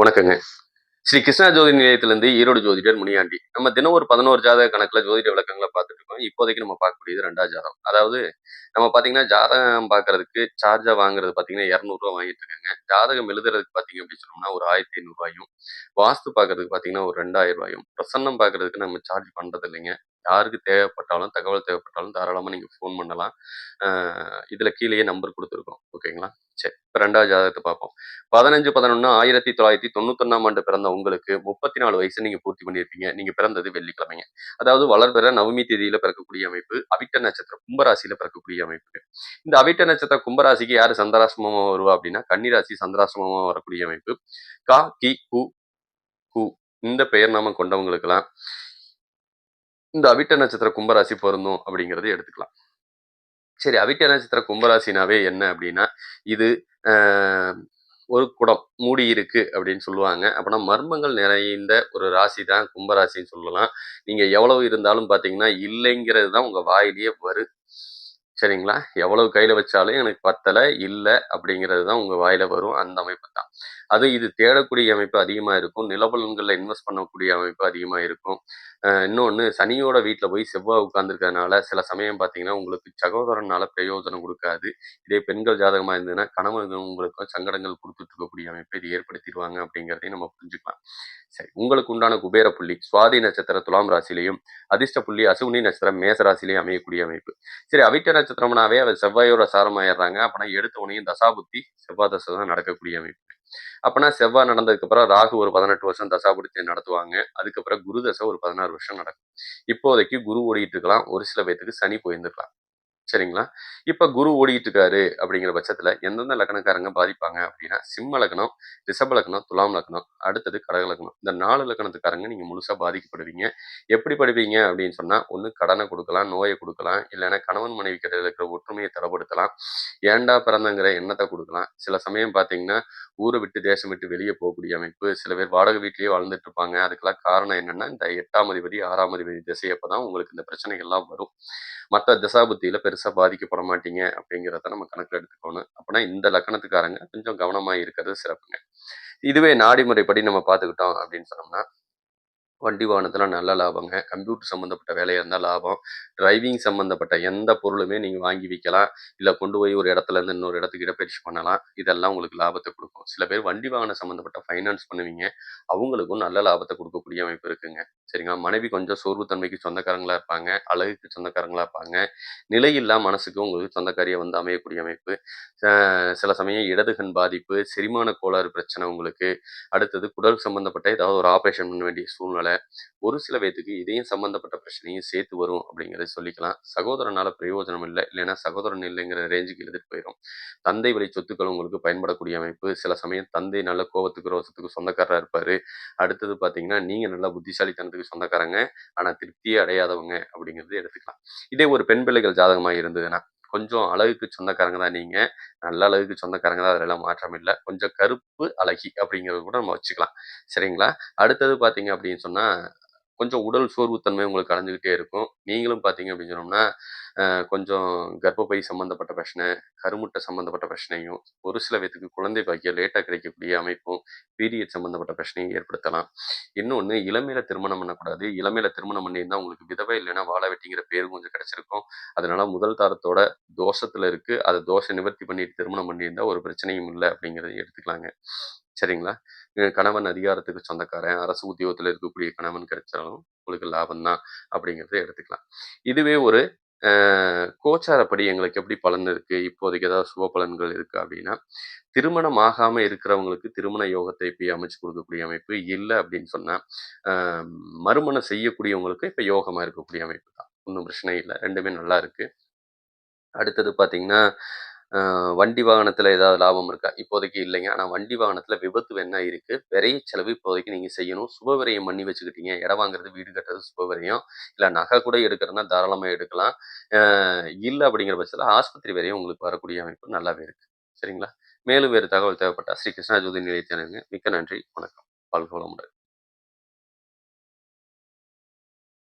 வணக்கங்க. ஸ்ரீ கிருஷ்ணா ஜோதி நிலையத்திலிருந்து ஈரோடு ஜோதிடர் முனியாண்டி. நம்ம தினம் ஒரு பதினோரு ஜாதக கணக்கில் ஜோதிட விளக்கங்களை பார்த்துட்டு இருக்கோம். இப்போதைக்கு நம்ம பார்க்கக்கூடியது ரெண்டாவது ஜாதகம். அதாவது நம்ம பார்த்தீங்கன்னா ஜாதகம் பார்க்கறதுக்கு சார்ஜா வாங்குறது பார்த்தீங்கன்னா இரநூறுவா வாங்கிட்டு இருக்காங்க. ஜாதகம் எழுதுறதுக்கு பார்த்தீங்க அப்படின்னு சொன்னோம்னா ஒரு ஆயிரத்தி ஐநூறுவாயும் வாஸ்து பார்க்கறதுக்கு பார்த்தீங்கன்னா ஒரு ரெண்டாயிரம் ரூபாயும் பிரசன்னம் பார்க்கறதுக்கு நம்ம சார்ஜ் பண்ணுறது இல்லைங்க. யாருக்கு தேவைப்பட்டாலும் தகவல் தேவைப்பட்டாலும் தாராளமாக நீங்கள் ஃபோன் பண்ணலாம். இதில் கீழேயே நம்பர் கொடுத்துருக்கோம். ஓகேங்களா சரி. இப்போ ரெண்டாவது ஜாதகத்தை பார்ப்போம். பதினஞ்சு பதினொன்று ஆயிரத்தி தொள்ளாயிரத்தி தொண்ணூத்தொன்னாம் ஆண்டு பிறந்த உங்களுக்கு முப்பத்தி நாலு வயசு நீங்கள் பூர்த்தி பண்ணியிருப்பீங்க. நீங்கள் பிறந்தது வெள்ளிக்கிழமைங்க. அதாவது வளர்பெற நவமி தேதியில் பிறக்கக்கூடிய அமைப்பு அவிட்ட நட்சத்திரம் கும்பராசியில் பிறக்கக்கூடிய அமைப்பு இந்த அவிட்ட நட்சத்திர கும்பராசிக்கு யார் சந்திராசிரமமாக வருவா அப்படின்னா கன்னிராசி சந்திராசிரமமாக வரக்கூடிய அமைப்பு கா கி கு கு. இந்த பெயர் நாம கொண்டவங்களுக்கெல்லாம் இந்த அவிட்ட நட்சத்திர கும்பராசி பொருந்தும் அப்படிங்கிறத எடுத்துக்கலாம். சரி அவிட்ட நட்சத்திர கும்பராசினாவே என்ன அப்படின்னா இது ஒரு குடம் மூடி இருக்கு அப்படின்னு சொல்லுவாங்க. அப்படின்னா மர்மங்கள் நிறைந்த ஒரு ராசி தான் கும்பராசின்னு சொல்லலாம். நீங்க எவ்வளவு இருந்தாலும் பாத்தீங்கன்னா இல்லைங்கிறது தான் உங்க வாயிலேயே வரும். சரிங்களா? எவ்வளவு கையில வச்சாலும் எனக்கு பத்தலை இல்லை அப்படிங்கிறது தான் உங்க வாயில வரும். அந்த அமைப்பு தான். அது இது தேடக்கூடிய அமைப்பு அதிகமா இருக்கும். நிலபலன்களில் இன்வெஸ்ட் பண்ணக்கூடிய அமைப்பு அதிகமா இருக்கும். இன்னொன்று சனியோட வீட்டில் போய் செவ்வாய் உட்காந்துருக்கறனால சில சமயம் பார்த்தீங்கன்னா உங்களுக்கு சகோதரனால பிரயோஜனம் கொடுக்காது. இதே பெண்கள் ஜாதகமாக இருந்ததுன்னா கணவன் உங்களுக்கு சங்கடங்கள் கொடுத்துட்டு இருக்கக்கூடிய அமைப்பை இது ஏற்படுத்திடுவாங்க அப்படிங்கிறதையும் நம்ம புரிஞ்சுக்கலாம். சரி உங்களுக்கு உண்டான குபேர புள்ளி சுவாதி நட்சத்திர துலாம் ராசிலையும் அதிர்ஷ்ட புள்ளி அசுவினி நட்சத்திரம் மேச ராசிலையும் அமையக்கூடிய அமைப்பு. சரி அவிட்ட நட்சத்திரம்னாவே அவர் செவ்வாயோட சாரமாயிடுறாங்க. அப்படின்னா எடுத்த உடனே தசாபுத்தி செவ்வாய் தசை தான் நடக்கக்கூடிய அமைப்பு. அப்பனா செவ்வாய் நடந்ததுக்கு அப்புறம் ராகு ஒரு பதினெட்டு வருஷம் தசாபுடித்தை நடத்துவாங்க. அதுக்கப்புறம் குரு தசை ஒரு பதினாறு வருஷம் நடக்கும். இப்போதைக்கு குரு ஓடிட்டு இருக்கலாம். ஒரு சில பேத்துக்கு சனி போயிருந்துருக்கலாம். சரிங்களா? இப்போ குரு ஓடிட்டு இருக்காரு அப்படிங்கிற பட்சத்தில் எந்தெந்த லக்கணக்காரங்க பாதிப்பாங்க அப்படின்னா சிம்ம லக்னம் ரிஷப லக்னம் துலாம் லக்னம் அடுத்தது கடக லக்னம் இந்த நாலு லக்கணத்துக்காரங்க நீங்கள் முழுசாக பாதிக்கப்படுவீங்க. எப்படி படுவீங்க அப்படின்னு சொன்னால் ஒன்று கடனை கொடுக்கலாம் நோயை கொடுக்கலாம் இல்லைன்னா கணவன் மனைவி கிட்ட இருக்கிற ஒற்றுமையை தரப்படுத்தலாம். ஏண்டா பிறந்தங்கிற எண்ணத்தை கொடுக்கலாம். சில சமயம் பார்த்தீங்கன்னா ஊரை விட்டு தேசம் விட்டு வெளியே போகக்கூடிய அமைப்பு. சில பேர் வாடகை வீட்லேயே வாழ்ந்துட்டு இருப்பாங்க அதுக்கெல்லாம் காரணம் என்னன்னா இந்த எட்டாம் அதிபதி ஆறாம் அதிபதி திசையப்போ தான் உங்களுக்கு இந்த பிரச்சனைகள்லாம் வரும். மற்ற பெருசாக பெருசாக பாதிக்கப்பட மாட்டீங்க அப்படிங்கிறத நம்ம கணக்கில் எடுத்துக்கணும். அப்படின்னா இந்த லக்கணத்துக்காரங்க கொஞ்சம் கவனமாக இருக்கிறது சிறப்புங்க. இதுவே நாடி முறைப்படி நம்ம பார்த்துக்கிட்டோம் அப்படின்னு சொன்னோம்னா வண்டி வாகனத்தில் நல்ல லாபங்க. கம்ப்யூட்டர் சம்மந்தப்பட்ட வேலையாக இருந்தால் லாபம். டிரைவிங் சம்மந்தப்பட்ட எந்த பொருளுமே நீங்கள் வாங்கி விற்கலாம் இல்லை கொண்டு போய் ஒரு இடத்துல இருந்து இன்னொரு இடத்துக்கு இடப்பயிற்சி பண்ணலாம். இதெல்லாம் உங்களுக்கு லாபத்தை கொடுக்கும். சில பேர் வண்டி வாகனம் சம்மந்தப்பட்ட ஃபைனான்ஸ் பண்ணுவீங்க. அவங்களுக்கும் நல்ல லாபத்தை கொடுக்கக்கூடிய அமைப்பு இருக்குங்க. சரிங்களா? மனைவி கொஞ்சம் சோர்வுத்தன்மைக்கு சொந்தக்காரங்களா இருப்பாங்க அழகுக்கு சொந்தக்காரங்களா இருப்பாங்க. நிலையில்லா மனசுக்கு உங்களுக்கு சொந்தக்காரியை வந்து அமையக்கூடிய அமைப்பு. சில சமயம் இடதுகண் பாதிப்பு செரிமான கோளாறு பிரச்சனை உங்களுக்கு. அடுத்தது குடல் சம்பந்தப்பட்ட ஏதாவது ஒரு ஆப்ரேஷன் பண்ண வேண்டிய சூழ்நிலை. ஒரு சில பேத்துக்கு இதையும் சம்பந்தப்பட்ட பிரச்சனையும் சேர்த்து வரும் அப்படிங்கிறத சொல்லிக்கலாம். சகோதரனால பிரயோஜனம் இல்லை இல்லைன்னா சகோதரன் இல்லைங்கிற ரேஞ்சுக்கு எழுதிட்டு போயிடும் தந்தை வழி சொத்துக்கள் உங்களுக்கு பயன்படக்கூடிய அமைப்பு. சில சமயம் தந்தை நல்ல கோபத்துக்கு ரோசத்துக்கு சொந்தக்காரராக இருப்பார். அடுத்தது பார்த்தீங்கன்னா நீங்கள் நல்லா புத்திசாலித்தனத்துக்கு சொந்தக்காரங்களுக்கு சொந்தக்காரங்க. ஆனால் திருப்தியே அடையாதவங்க அப்படிங்கிறது எடுத்துக்கலாம். இதே ஒரு பெண் பிள்ளைகள் ஜாதகமாக இருந்ததுன்னா கொஞ்சம் அழகுக்கு சொந்தக்காரங்க தான் நீங்கள் நல்ல அழகுக்கு சொந்தக்காரங்க தான் அதெல்லாம் மாற்றம் இல்லை. கொஞ்சம் கருப்பு அழகி அப்படிங்கிறது கூட நம்ம வச்சுக்கலாம். சரிங்களா? அடுத்தது பார்த்தீங்க அப்படின்னு சொன்னால் கொஞ்சம் உடல் சோர்வுத்தன்மை உங்களுக்கு அடைஞ்சுக்கிட்டே இருக்கும். நீங்களும் பார்த்தீங்க அப்படின்னு சொன்னோம்னா கொஞ்சம் கர்ப்பப்பை சம்மந்தப்பட்ட பிரச்சனை கருமுட்டை சம்மந்தப்பட்ட பிரச்சனையும் ஒரு சில பேத்துக்கு குழந்தை பாக்கியம் லேட்டாக கிடைக்கக்கூடிய அமைப்பும் பீரியட் சம்மந்தப்பட்ட பிரச்சனையும் ஏற்படுத்தலாம். இன்னொன்று இளமையில திருமணம் பண்ணக்கூடாது. இளமையில திருமணம் பண்ணியிருந்தால் உங்களுக்கு விதவை இல்லைன்னா வாழ வெட்டிங்கிற பேரும் கொஞ்சம் கிடைச்சிருக்கும். அதனால முதல் தாரத்தோட தோஷத்தில் இருக்குது அதை தோஷ நிவர்த்தி பண்ணிட்டு திருமணம் பண்ணியிருந்தால் ஒரு பிரச்சனையும் இல்லை அப்படிங்கிறத எடுத்துக்கலாங்க. சரிங்களா? கணவன் அதிகாரத்துக்கு சொந்தக்காரன் அரசு உத்தியோகத்தில் இருக்கக்கூடிய கணவன் கிடைச்சாலும் உங்களுக்கு லாபம் தான் அப்படிங்கிறத எடுத்துக்கலாம். இதுவே ஒரு கோச்சாரப்படி எங்களுக்கு எப்படி பலன் இருக்கு? இப்போதைக்கு ஏதாவது சுப பலன்கள் இருக்கு அப்படின்னா திருமணம் ஆகாம இருக்கிறவங்களுக்கு திருமண யோகத்தை இப்படி அமைச்சு கொடுக்கக்கூடிய அமைப்பு இல்லை அப்படின்னு சொன்னா மறுமணம் செய்யக்கூடியவங்களுக்கு இப்ப யோகமா இருக்கக்கூடிய அமைப்பு தான். ஒன்றும் பிரச்சனை இல்லை. ரெண்டுமே நல்லா இருக்கு. அடுத்தது பார்த்தீங்கன்னா வண்டி வாகனத்தில் ஏதாவது லாபம் இருக்கா? இப்போதைக்கு இல்லைங்க. ஆனால் வண்டி வாகனத்தில் விபத்து வேணா இருக்குது விரைய செலவு இப்போதைக்கு நீங்கள் செய்யணும். சுபவிரயம் பண்ணி வச்சுக்கிட்டீங்க. இடம் வாங்குறது வீடு கட்டுறது சுபவிரயம் இல்லை நகை கூட எடுக்கிறதுனா தாராளமாக எடுக்கலாம். இல்லை அப்படிங்கிற பட்சத்தில் ஆஸ்பத்திரி வரையும் உங்களுக்கு வரக்கூடிய அமைப்பு நல்லாவே இருக்குது சரிங்களா? மேலும் வேறு தகவல் தேவைப்பட்டால் ஸ்ரீ கிருஷ்ணா ஜோதி நிலையத்தினருங்க மிக்க நன்றி. வணக்கம். வாழ்க்கை வளமுடன்.